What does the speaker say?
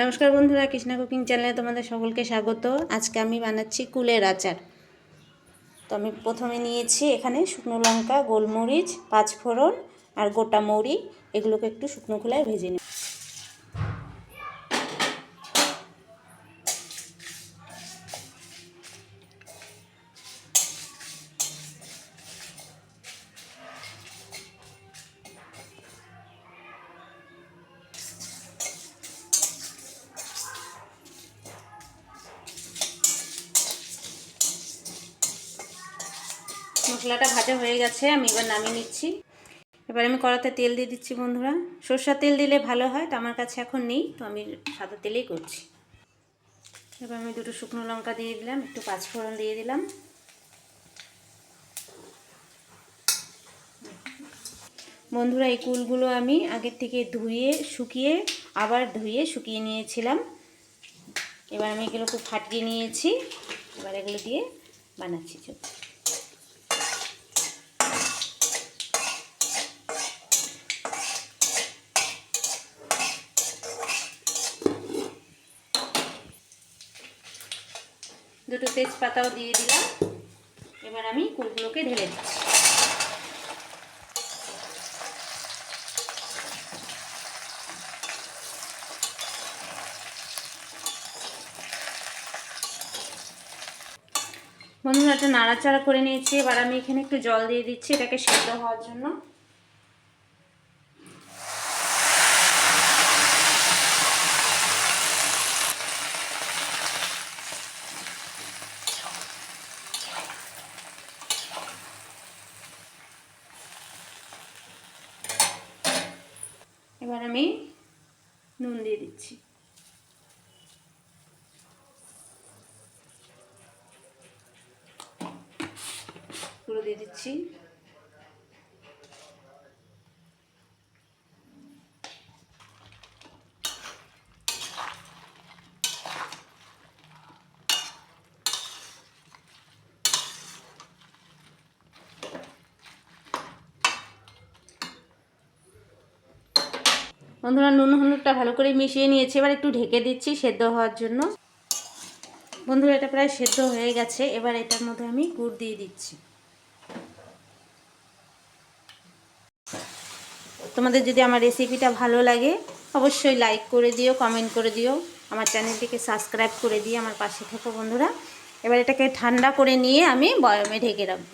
নমস্কার বন্ধুরা, কৃষ্ণা কুকিং চ্যানেলে তোমাদের সকলকে স্বাগত। আজকে আমি বানাচ্ছি কুলের আচার। তো আমি প্রথমে নিয়েছি এখানে শুকনো লঙ্কা, গোলমরিচ, পাঁচফোড়ন আর গোটা মৌরি। এগুলোকে একটু শুকনো খোলায় ভেজে নিই মশলাটা ভাজা হয়ে গেছে, আমি এবার নামিয়ে নিচ্ছি। এবার আমি কড়াতে তেল দিয়ে দিচ্ছি বন্ধুরা। সর্ষার তেল দিলে ভালো হয়, তো আমার কাছে এখন নেই, তো আমি সাদা তেলেই করছি। এবার আমি দুটো শুকনো লঙ্কা দিয়ে দিলাম, একটু পাঁচফোড়ন দিয়ে দিলাম। বন্ধুরা, এই কুলগুলো আমি আগের থেকে ধুয়ে, শুকিয়ে, আবার ধুয়ে শুকিয়ে নিয়েছিলাম। এবার আমি এগুলো খুব ফাটিয়ে নিয়েছি, এবার এগুলো দিয়ে বানাচ্ছি। চল দুটো তেজপাতাও দিয়ে দিলাম। এবার আমি কুলগুলোকে ঢেলে দিচ্ছি। বন্ধুরা, একটা নাড়াচাড়া করে নিয়েছি। এবার আমি এখানে একটু জল দিয়ে দিচ্ছি, এটাকে সেদ্ধ হওয়ার জন্য। এবার আমি নুন দিয়ে দিচ্ছি। পুরো দিয়ে দিচ্ছি। বন্ধুরা নুন হলুদটা ভালো করে মিশিয়ে নিয়েছি। এবার একটু ঢেকে দিচ্ছি সেদ্ধ হওয়ার জন্য। বন্ধুরা, এটা প্রায় সেদ্ধ হয়ে গেছে। এবার এটার মধ্যে আমি গুড় দিয়ে দিচ্ছি। তোমাদের যদি আমার রেসিপিটা ভালো লাগে, অবশ্যই লাইক করে দিও, কমেন্ট করে দিও, আমার চ্যানেলটিকে সাবস্ক্রাইব করে দিয়ে আমার পাশে থেকো বন্ধুরা। এবার এটাকে ঠান্ডা করে নিয়ে আমি বয়মে ঢেকে রাখব।